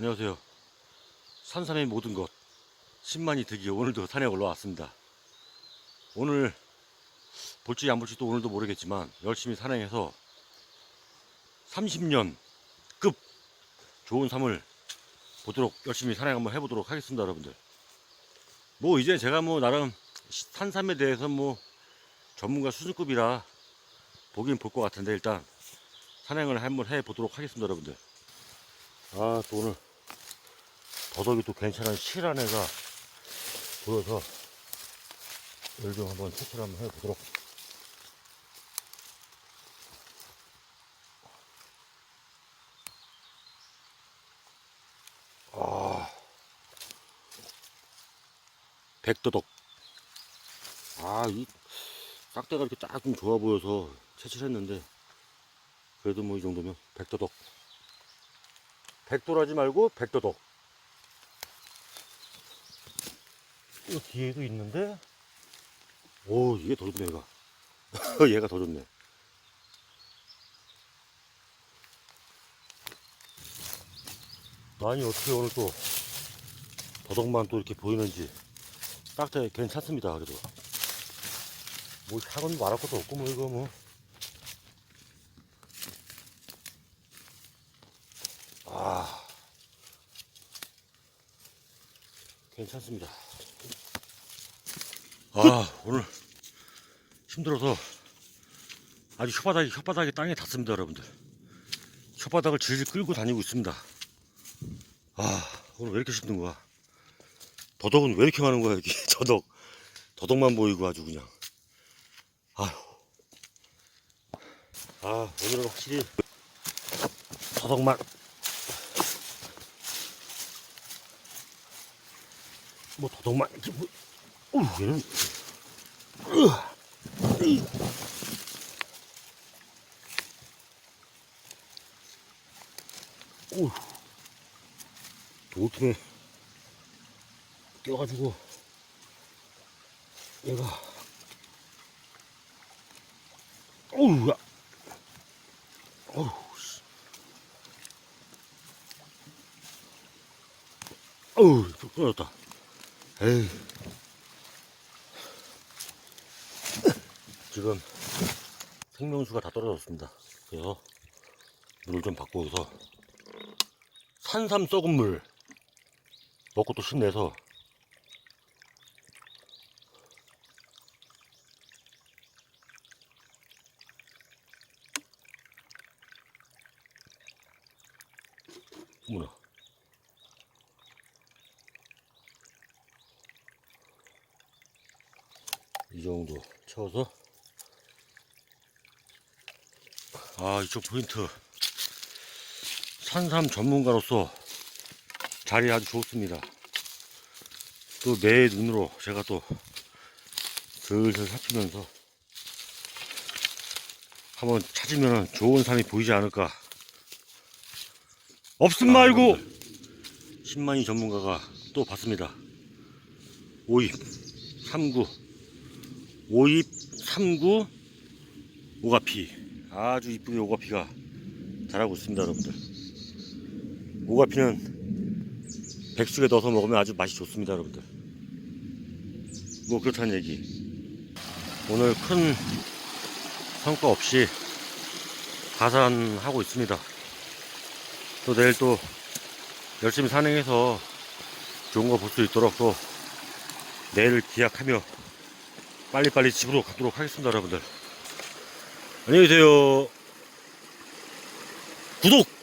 안녕하세요. 산삼의 모든 것 10만이 드기 오늘도 산에 올라왔습니다. 오늘 볼지 안 볼지도 오늘도 모르겠지만 열심히 산행해서 30년 급 좋은 삶을 보도록 열심히 산행 한번 해보도록 하겠습니다, 여러분들. 뭐 이제 제가 뭐 나름 산삼에 대해서 뭐 전문가 수준급이라 보긴 볼 것 같은데 일단 산행을 한번 해보도록 하겠습니다, 여러분들. 아, 또 오늘 더덕이 또 괜찮은 실한 애가 보여서 열 좀 한번 채취를 한번 해보도록. 아, 백도덕. 아, 이 싹대가 이렇게 쫙좀 좋아 보여서 채취를 했는데 그래도 뭐 이 정도면 백도덕. 백도라지 말고 백도덕. 이 뒤에도 있는데, 오, 이게 더 좋네, 얘가. 얘가 더 좋네. 아니, 어떻게 오늘 또, 더덕만 또 이렇게 보이는지, 싹대 괜찮습니다, 그래도. 뭐, 향은 말할 것도 없고, 뭐, 이거 뭐. 아. 괜찮습니다. 아, 오늘 힘들어서 아주 혓바닥이, 혓바닥이 땅에 닿습니다, 여러분들. 혓바닥을 질질 끌고 다니고 있습니다. 아, 오늘 왜 이렇게 힘든 거야? 더덕은 왜 이렇게 많은 거야, 여기? 더덕. 더덕만 보이고 아주 그냥. 아휴. 아, 오늘은 확실히 더덕만. 뭐 더덕만 이렇게 뭐, 어 얘는. 오, 돌틈에 껴가지고 얘가 어우 야. 어우 씨. 어우 또 끊어졌다. 에이. 지금 생명수가 다 떨어졌습니다. 그래서 물을 좀 바꾸어서 산삼 썩은 물 먹고 또 어머나 이 정도 채워서 아 이쪽 포인트. 산삼 전문가로서 자리 아주 좋습니다. 또 내 눈으로 제가 또 슬슬 살피면서 한번 찾으면 좋은 삶이 보이지 않을까. 없음 말고 10만이 전문가가 또 봤습니다. 5입 3구 5입 3구 오가피 아주 이쁘게 오가피가 자라고 있습니다 여러분들. 오가피는 백숙에 넣어서 먹으면 아주 맛이 좋습니다 여러분들. 뭐 그렇다는 얘기. 오늘 큰 성과 없이 가산하고 있습니다. 또 내일 또 열심히 산행해서 좋은 거 볼 수 있도록 또 내일 기약하며 빨리빨리 집으로 가도록 하겠습니다, 여러분들. 안녕히 계세요. 구독!